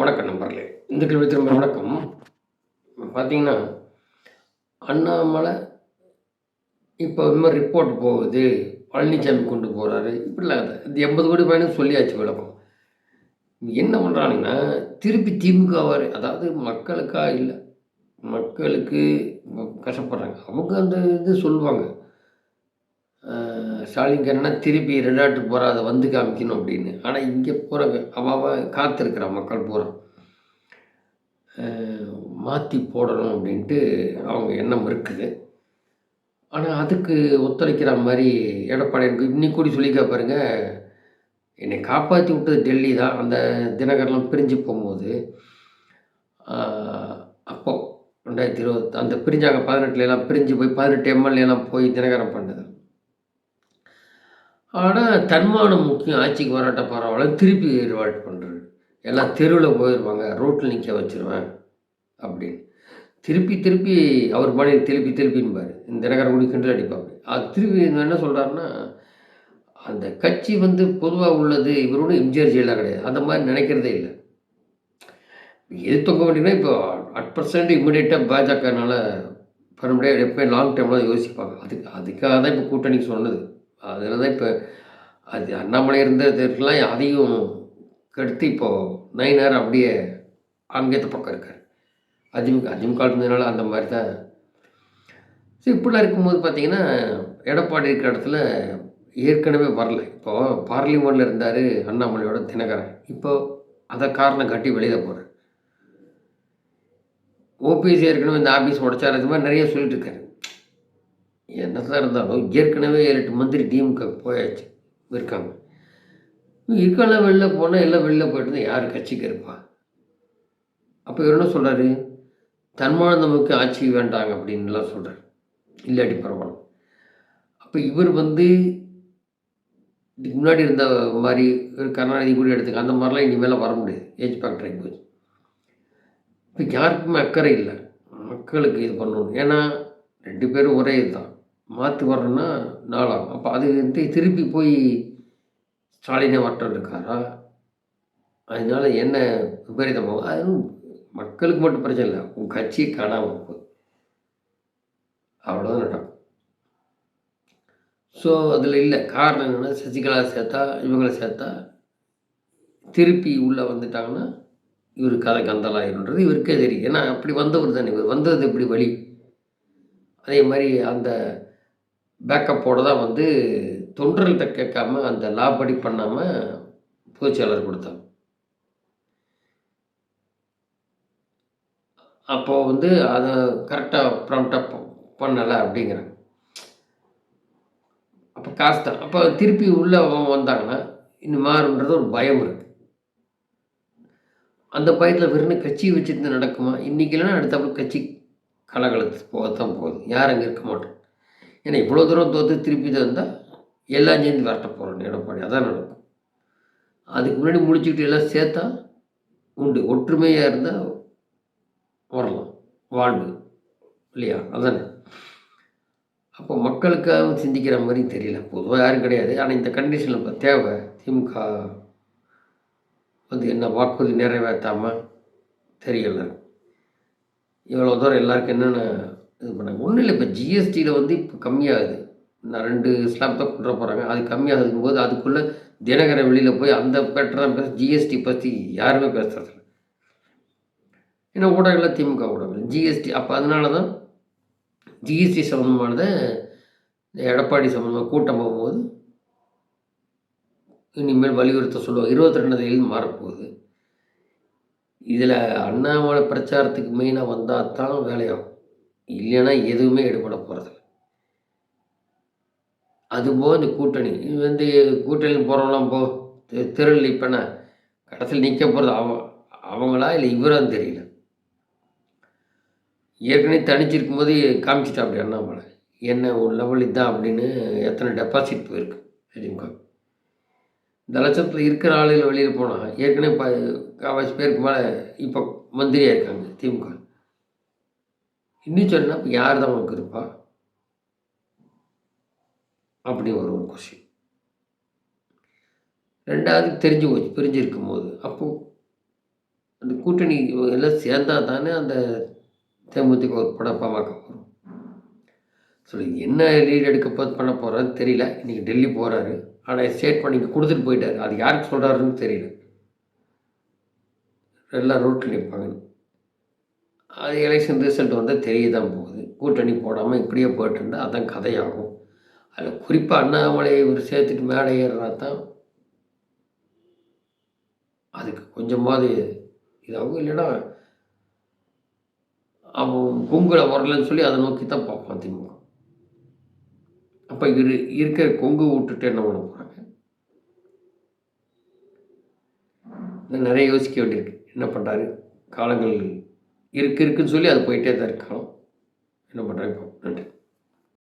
வணக்கம் நண்பர்களே. இந்த கேள்வி திரும்ப வணக்கம். பார்த்தீங்கன்னா அண்ணாமலை இப்போ இந்த மாதிரி ரிப்போர்ட் போகுது. பழனிசாமி கொண்டு போகிறாரு இப்படிலாம் இந்த எண்பது கோடி பயணம் சொல்லியாச்சு விளக்கம். என்ன பண்ணுறாங்கன்னா திருப்பி திமுக வர அதாவது மக்களுக்கா இல்லை மக்களுக்கு கஷ்டப்படுறாங்க. அவங்க அந்த இது சொல்லுவாங்க. ஸ்டாலின் என்னன்னா திருப்பி ரெண்டாட்டு போகிற அதை வந்து காமிக்கணும் அப்படின்னு. ஆனால் இங்கே போகிற அவாவ காத்திருக்கிறா மக்கள் பூரா. மாற்றி போடணும் அப்படின்ட்டு அவங்க எண்ணம் இருக்குது. ஆனால் அதுக்கு ஒத்துழைக்கிற மாதிரி எடப்பாடி எனக்கு இன்னைக்கு கூடி சொல்லிக்கா பாருங்கள் என்னை காப்பாற்றி விட்டது டெல்லி தான். அந்த தினகரெலாம் பிரிஞ்சு போகும்போது அப்போது அப்போ ரெண்டாயிரத்தி இருபத்தி அந்த பிரிஞ்சாங்க பதினெட்டுலாம் பிரிஞ்சு போய் பதினெட்டு எம்எல்ஏலாம் போய் தினகரம் பண்ணது. ஆனால் தன்மானம் முக்கியம். ஆட்சிக்கு வராட்ட பரவாயில்ல திருப்பி ரிவால்ட் பண்ணுறது எல்லாம் தெருவில் போயிடுவாங்க ரோட்டில் நிற்க வச்சுருவேன் அப்படின்னு. திருப்பி திருப்பி அவர் பாணி திருப்பி திருப்பின்பார். இந்த தினகர கூடி கிண்டல் அடிப்பாங்க அது திருப்பி இவன் என்ன சொல்கிறாருன்னா அந்த கட்சி வந்து பொதுவாக உள்ளது இவரோட எம்ஜிஆர் ஜெயிலாக கிடையாது. அந்த மாதிரி நினைக்கிறதே இல்லை. எது தொங்க வேண்டியதுன்னா இப்போ அட் பர்சன்ட் இம்மிடியேட்டாக பாஜகனால பரம்படியாக எப்போ லாங் டைமில் தான் யோசிப்பாங்க. அதுக்கு அதுக்காக தான் இப்போ கூட்டணிக்கு சொன்னது. அதில் தான் இப்போ அது அண்ணாமலை இருந்ததுக்கெல்லாம் அதையும் கெடுத்து இப்போது நயினார் அப்படியே அங்கேத்த பக்கம் இருக்கார். அதிமுக அதிமுக இருந்ததுனால அந்த மாதிரி தான் ஸோ இப்படிலாம் இருக்கும்போது பார்த்தீங்கன்னா எடப்பாடி இருக்கிற இடத்துல ஏற்கனவே வரல. இப்போது பார்லிமெண்ட்டில் இருந்தார் அண்ணாமலையோட தினகரன். இப்போது அதை காரணம் காட்டி வெளியில் போகிறார் ஓபிஎஸ் ஏற்கனவே இந்த ஆஃபீஸ் உடைச்சார் அது மாதிரி நிறைய சொல்லிட்டு இருக்காரு. என்னதான் இருந்தாலும் ஏற்கனவே ஏழு எட்டு மந்திரி திமுக போயாச்சு இருக்காங்க. இருக்கலாம் வெளில போனால் எல்லாம் வெளில போயிட்டு யார் கட்சிக்கு இருப்பா? அப்போ இவர் என்ன சொல்கிறாரு தன்மானந்தமுக்கு ஆட்சி வேண்டாங்க அப்படின்லாம் சொல்கிறார் இல்லாட்டி பரவாயில்ல. அப்போ இவர் வந்து இதுக்கு முன்னாடி இருந்த மாதிரி ஒரு கருணாநிதி கூட எடுத்துக்க அந்த மாதிரிலாம் இனிமேலாம் வர முடியாது. ஏஜ் ஃபேக்டர் ஆகி போச்சு. இப்போ யாருக்குமே அக்கறை இல்லை. மக்களுக்கு இது பண்ணணும். ஏன்னா ரெண்டு பேரும் ஒரே இதுதான். மாற்றி வரணும்னா நாளாகும். அப்போ அது வந்து திருப்பி போய் ஸ்டாலினே வரட்டும் இருக்காரா அதனால என்ன விபரீதமாகும்? அதுவும் மக்களுக்கு மட்டும் பிரச்சனை இல்லை. உன் கட்சி காணாமல் போகுது. அவ்வளோதான் நடக்கும். ஸோ அதில் இல்லை. காரணம் என்னென்னா சசிகலா சேர்த்தா இவங்களை சேர்த்தா திருப்பி உள்ளே வந்துட்டாங்கன்னா இவர் கதை கந்தலாயிருன்றது இவருக்கே தெரியும். ஏன்னா அப்படி வந்தவர் தானே. இவர் வந்தது எப்படி வழி? அதே மாதிரி அந்த பேக்கப்போட தான் வந்து தொண்டர்கள்ட்ட கேட்காம அந்த லா படி பண்ணாமல் பொதுச்செயலர் கொடுத்தாங்க. அப்போது வந்து அதை கரெக்டாக ப்ராம்ப்டாக பண்ணலை அப்படிங்கிறாங்க அப்போ காசு தான் அப்போ திருப்பி உள்ளே வந்தாங்கன்னா இன்னும் மாறுன்றது ஒரு பயம் இருக்குது அந்த பயத்தில் வெறும் கட்சி வச்சுருந்து நடக்குமா? இன்றைக்கி இல்லைன்னா அடுத்தப்போ கட்சி கலகலத்து போகத்தான் போகுது. யாரும் அங்கே இருக்க மாட்டோம் ஏன்னா இவ்வளோ தூரம் தோற்று திருப்பி தந்தால் எல்லாம் சேர்ந்து வரட்ட போகிறோம் எடப்பாடி அதான் நடக்கும். அதுக்கு முன்னாடி முடிச்சுக்கிட்டு எல்லாம் சேர்த்தா உண்டு. ஒற்றுமையாக இருந்தால் வரலாம். வாழ்வு. இல்லையா? அதானே? அப்போ மக்களுக்காக சிந்திக்கிற மாதிரி தெரியல. பொதுவாக யாரும் கிடையாது. ஆனால் இந்த கண்டிஷனில் இப்போ தேவை. திமுக வந்து என்ன வாக்குறுதி நிறைவேற்றாமல் தெரியல. இவ்வளோ தூரம் எல்லாருக்கும் என்னென்ன இது பண்ணாங்க ஒன்றும் இல்லை இப்போ ஜிஎஸ்டியில் வந்து இப்போ கம்மியாகுது. நான் ரெண்டு ஸ்லாப் தான் கொண்டு போகிறாங்க அது கம்மியாகும் போது அதுக்குள்ளே தினகரன் வெளியில் போய் அந்த பெட்டராக பேச ஜிஎஸ்டி பற்றி யாருமே பேசுறது ஏன்னா ஊடகங்கள் திமுக ஊடகங்கள். ஜிஎஸ்டி அப்போ அதனால தான் ஜிஎஸ்டி சம்மந்தமானதை எடப்பாடி சம்மந்தமாக கூட்டம் போகும்போது இனிமேல் வலியுறுத்த சொல்லுவாங்க. இருபத்தி ரெண்டு தேதியில் மாறப்போகுது. இதில் அண்ணாமலை பிரச்சாரத்துக்கு மெயினாக வந்தால் தான் வேலையாகும். இல்லைன்னா எதுவுமே எடுபட போகிறதில்ல அதுபோக இந்த கூட்டணி. இது வந்து கூட்டணி போகிறவங்களாம் போ தெ- இப்போ நிற்பேன்னா கடைசியில் நிற்க போகிறது அவ அவங்களா இல்லை இவரான்னு தெரியல? ஏற்கனவே தனிச்சிருக்கும் போது காமிச்சிட்டா அப்படி அண்ணாமலை. என்ன ஒரு லெவல் இதான் அப்படின்னு எத்தனை டெபாசிட் போயிருக்கு திமுக இந்த லட்சத்தில் இருக்கிற ஆளுகள் வெளியில் போனால் ஏற்கனவே ப காவாசி பேருக்கு மேலே இப்போ மந்திரியாக இருக்காங்க திமுக. இன்னும் சொன்னால் இப்போ யார் தான் உனக்கு இருப்பா? அப்படி ஒரு ஒரு கொஷின் ரெண்டாவது தெரிஞ்சு போச்சு பிரிஞ்சிருக்கும் போது. அப்போது அந்த கூட்டணி எல்லாம் சேர்ந்தா தானே அந்த தேமுதிக ஒரு படம் போகிறோம் வரும் சொல்லி என்ன லீட் எடுக்க போது பண்ண போகிறான்னு தெரியல. இன்றைக்கி டெல்லி போகிறாரு ஆனால் ஸ்டேட்மெண்ட் இங்கே கொடுத்துட்டு போயிட்டார். அது யாருக்கு சொல்கிறாருன்னு தெரியல. எல்லாம் ரோட்டில் நிற்பாங்க அது எலெக்ஷன் ரிசல்ட் வந்தால் தெரிய தான் போகுது. கூட்டணி போடாமல் இப்படியே போயிட்டுருந்தால் அதுதான் அதான் கதையாகும். அதில் குறிப்பாக அண்ணாமலையை ஒரு சேர்த்துட்டு மேலே ஏறுறா தான் அதுக்கு கொஞ்சமாவது இதாகும். இல்லைன்னா அவன் கொங்குல வரலன்னு சொல்லி அதை நோக்கி தான் பார்ப்பான் திமுக. அப்போ இரு இருக்கிற கொங்கு விட்டுட்டு என்ன பண்ண போகிறாங்க நிறைய யோசிக்க வேண்டியிருக்கு. என்ன பண்ணுறாரு காலங்கள் இருக்கு இருக்குன்னு சொல்லி அது போயிட்டே தான் இருக்கணும் என்ன பண்ணுறாங்க நன்றி.